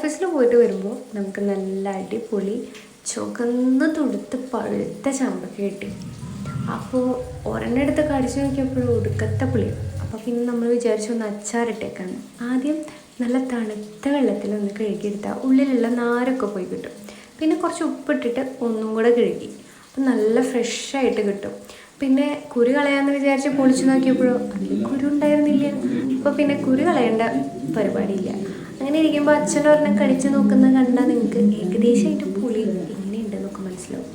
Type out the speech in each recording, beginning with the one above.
ഓഫീസിൽ പോയിട്ട് വരുമ്പോൾ നമുക്ക് നല്ല അടിപൊളി ചുവന്ന് തുടുത്ത് പഴുത്ത ചാമ്പക്ക കിട്ടി. അപ്പോൾ ഒരെണ്ണം എടുത്ത് കടിച്ചു നോക്കിയപ്പോഴും ഒടുക്കത്തെ പുളി. അപ്പോൾ പിന്നെ നമ്മൾ വിചാരിച്ചു ഒന്ന് അച്ചാറിട്ടേക്കാണ് ആദ്യം നല്ല തണുത്ത വെള്ളത്തിൽ ഒന്ന് കഴുകിയെടുത്താൽ ഉള്ളിലുള്ള നാരൊക്കെ പോയി കിട്ടും. പിന്നെ കുറച്ച് ഉപ്പിട്ടിട്ട് ഒന്നും കൂടെ കഴുകി. അപ്പം നല്ല ഫ്രഷായിട്ട് കിട്ടും. പിന്നെ കുരു കളയാമെന്ന് വിചാരിച്ച് പൊളിച്ചു നോക്കിയപ്പോഴോ അതിൽ കുരു ഉണ്ടായിരുന്നില്ല. അപ്പോൾ പിന്നെ കുരു കളയേണ്ട പരിപാടിയില്ല. അങ്ങനെ ഇരിക്കുമ്പോൾ അച്ഛനൊരെണ്ണം കടിച്ചു നോക്കുന്നത് കണ്ടാൽ നിങ്ങൾക്ക് ഏകദേശമായിട്ട് പുളി എങ്ങനെയുണ്ട് നമുക്ക് മനസ്സിലാവും.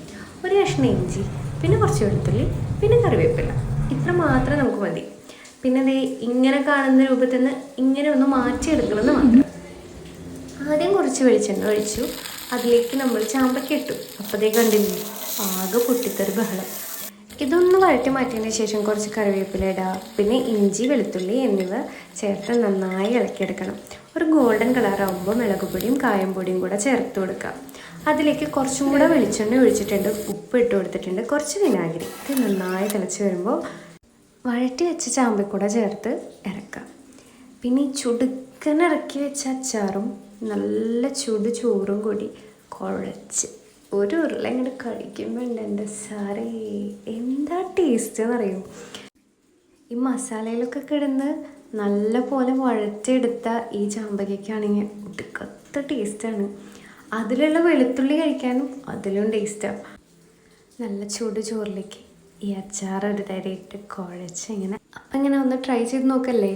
ഒരു കഷ്ണം ഇഞ്ചി പിന്നെ കുറച്ച് വെളുത്തുള്ളി പിന്നെ കറിവേപ്പില. ഇത്ര മാത്രം നമുക്ക് മതി. പിന്നെ ദേ ഇങ്ങനെ കാണുന്ന രൂപത്തിൽ നിന്ന് ഇങ്ങനെ ഒന്ന് മാറ്റിയെടുക്കണമെന്ന് മാത്രം. ആദ്യം കുറച്ച് വെളിച്ചെണ്ണ ഒഴിച്ചു. അതിലേക്ക് നമ്മൾ ചാമ്പക്ക ഇട്ടു. അപ്പോഴത്തേ കണ്ടില്ലേ? ആകെ പൊട്ടിത്തെറി ബഹളം. ഇതൊന്ന് വഴറ്റി മാറ്റിയതിന് ശേഷം കുറച്ച് കറിവേപ്പില ഇടുക പിന്നെ ഇഞ്ചി വെളുത്തുള്ളി എന്നിവ ചേർത്ത് നന്നായി ഇളക്കിയെടുക്കണം. ഒരു ഗോൾഡൻ കളറാകുമ്പോൾ മുളക് പൊടിയും കായം പൊടിയും കൂടെ ചേർത്ത് കൊടുക്കുക അതിലേക്ക് കുറച്ചും കൂടെ വെളിച്ചെണ്ണ ഒഴിച്ചിട്ടുണ്ട്. ഉപ്പ് ഇട്ട് കൊടുത്തിട്ടുണ്ട്. കുറച്ച് വിനാഗിരി. ഇത് നന്നായി തിളച്ച് വരുമ്പോൾ വഴറ്റി വെച്ച ചാമ്പിക്കൂടെ ചേർത്ത് ഇറക്കാം. പിന്നെ ഈ ചുടുക്കനിറക്കി വെച്ച അച്ചാറും നല്ല ചുടു ചോറും കൂടി കുഴച്ച് ഒരു ഉരുള ഇങ്ങോട്ട് കഴിക്കുമ്പോൾ ഉണ്ട് എന്റെ സാറേ. എന്താ ടേസ്റ്റ് എന്നറിയോ? ഈ മസാലയിലൊക്കെ കിടന്ന് നല്ല പോലെ വഴച്ചെടുത്ത ഈ ചാമ്പകയ്ക്കാണെങ്കിൽ ഒടുക്കത്ത ടേസ്റ്റാണ് അതിലുള്ള വെളുത്തുള്ളി കഴിക്കാനും അതിലും ടേസ്റ്റാണ് നല്ല ചൂട് ചോറിലേക്ക് ഈ അച്ചാർ ഒരു തരയിട്ട് കുഴച്ച് ഇങ്ങനെ. അപ്പം ഇങ്ങനെ ഒന്ന് ട്രൈ ചെയ്ത് നോക്കല്ലേ?